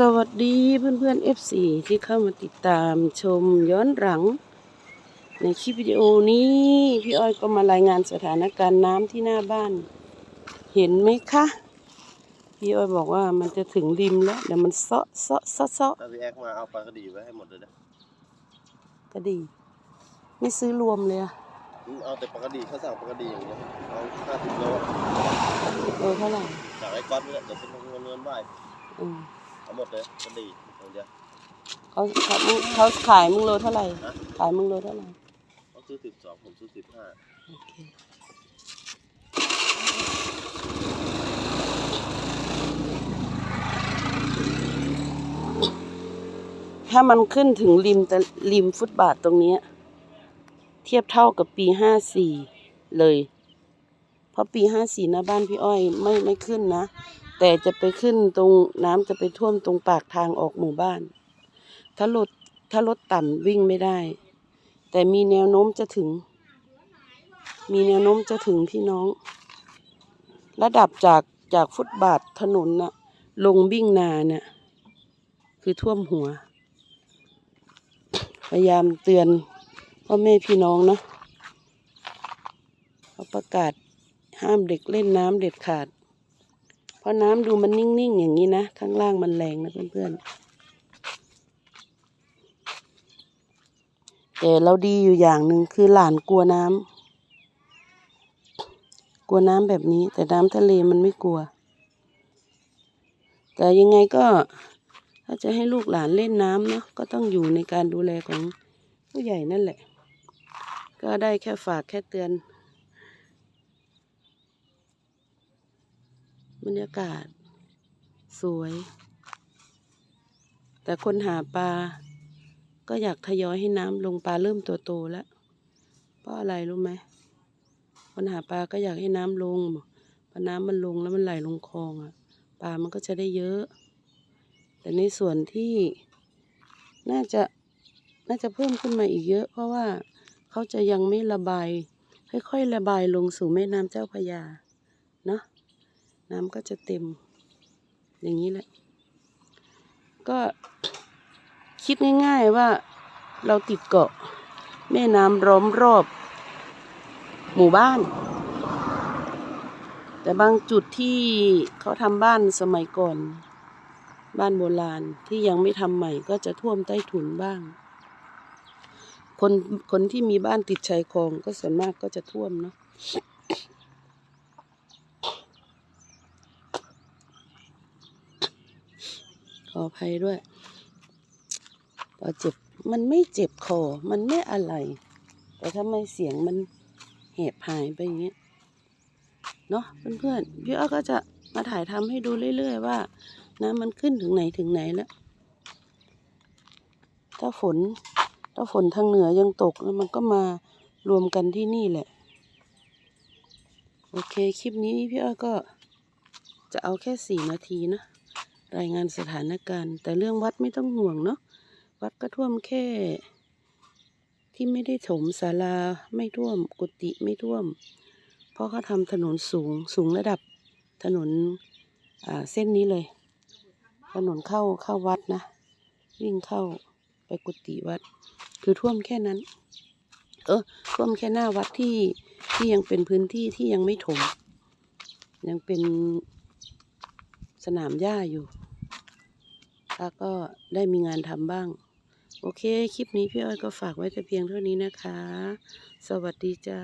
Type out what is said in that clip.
สวัสดีเพื่อนเพื่อนๆ FC ที่เข้ามาติดตามชมย้อนหลัง ในคลิปวิดีโอนี้พี่อ้อยก็มารายงานสถานการณ์น้ำที่หน้าบ้าน เห็นไหมคะ พี่อ้อยบอกว่ามันจะถึงริมแล้วเดี๋ยวมันเซาะเซาะเซาะเซาะถ้าพี่แอ๊กมาเอาปลากระดีไว้ให้หมดเลยนะก็ดี ไม่ซื้อรวมเลยอะอืมเอาแต่ปลากระดีเขาสั่งปลากระดีอย่างเดียวเอาห้าสิบโลเออเท่าไหร่จากไอ้ก๊อตนี่แหละเดี๋ยวเป็นเงินเงินไหวอืม เอาหมดเลยกระดีอย่างเดียวเขาเขาเขาขายมึงโลเท่าไหร่ ขายมึงโลเท่าไหร่ เขาซื้อสิบสองผมซื้อสิบห้าโอเคถ้ามันขึ้นถึงริมตะริมฟุตบาทตรงเนี้ย เทียบเท่ากับปีห้าสี่เลย เพราะปีห้าสี่นะบ้านพี่อ้อยไม่ไม่ขึ้นนะ แต่จะไปขึ้นตรงน้ำจะไปท่วมตรงปากทางออกหมู่บ้าน ถ้ารถถ้ารถต่ำวิ่งไม่ได้ แต่มีแนวโน้มจะถึง มีแนวโน้มจะถึงพี่น้อง ระดับจากจากฟุตบาทถนนน่ะลงบิ่งนาเนี่ยคือท่วมหัว พยายามเตือนพ่อแม่พี่น้องเนาะเขาประกาศห้ามเด็กเล่นน้ำเด็ดขาด ราะน้ำดูมันนิ่งๆ อย่างนี้นะ ข้างล่างมันแรงนะเพื่อนๆ แต่เราดีอยู่อย่างหนึ่งคือหลานกลัวน้ำกลัวน้ำแบบนี้ แต่น้ำทะเลมันไม่กลัว แต่ยังไงก็ถ้าจะให้ลูกหลานเล่นน้ำเนาะก็ต้องอยู่ในการดูแลของผู้ใหญ่นั่นแหละ ก็ได้แค่ฝากแค่เตือน บรรยากาศ สวย แต่คนหาปลา ก็อยากทยอยให้น้ำลงปลาเริ่มตัวโตแล้ว เพราะอะไรรู้ไหม คนหาปลาก็อยากให้น้ำลง พอน้ำมันลงแล้วมันไหลลงคลองอะ ปลามันก็จะได้เยอะ แต่ในส่วนที่น่าจะน่าจะเพิ่มขึ้นมาอีกเยอะ เพราะว่าเขาจะยังไม่ระบาย ค่อยๆ ระบายลงสู่แม่น้ำเจ้าพระยา น้ำก็จะเต็ม อย่างนี้แหละ ก็คิดง่าย ๆว่าเราติดเกาะ แม่น้ำล้อมรอบ หมู่บ้าน แต่บางจุดที่เขาทำบ้านสมัยก่อน บ้านโบราณที่ยังไม่ทำใหม่ก็จะท่วมใต้ถุนบ้าง คนคนที่มีบ้านติดชายคลองก็ส่วนมากก็จะท่วมเนาะ ออภัยด้วย พอเจ็บมันไม่เจ็บคอ มันไม่อะไร แต่ทำไมเสียงมันแหบหายไปอย่างเงี้ย เนาะเพื่อนๆพี่อ้อก็จะมาถ่ายทำให้ดูเรื่อยๆว่าน้ำมันขึ้นถึงไหนถึงไหนแล้ว ถ้าฝน ถ้าฝนทางเหนือยังตกแล้วมันก็มารวมกันที่นี่แหละ โอเค คลิปนี้พี่อ้อก็จะเอาแค่สี่นาทีนะ รายงานสถานการณ์ แต่เรื่องวัดไม่ต้องห่วงเนาะวัดก็ท่วมแค่ ที่ไม่ได้ถมศาลาไม่ท่วมกุฏิไม่ท่วม เพราะเขาทำถนนสูงสูงระดับถนนอ่าเส้นนี้เลย ถนนเข้าเข้าวัดนะ วิ่งเข้าไปกุฏิวัด คือท่วมแค่นั้น เออท่วมแค่หน้าวัดที่ที่ยังเป็นพื้นที่ที่ยังไม่ถม ยังเป็น สนามหญ้าอยู่แล้วก็ได้มีงานทำบ้าง โอเค คลิปนี้พี่อ้อยก็ฝากไว้แต่เพียงเท่านี้นะคะ สวัสดีจ้า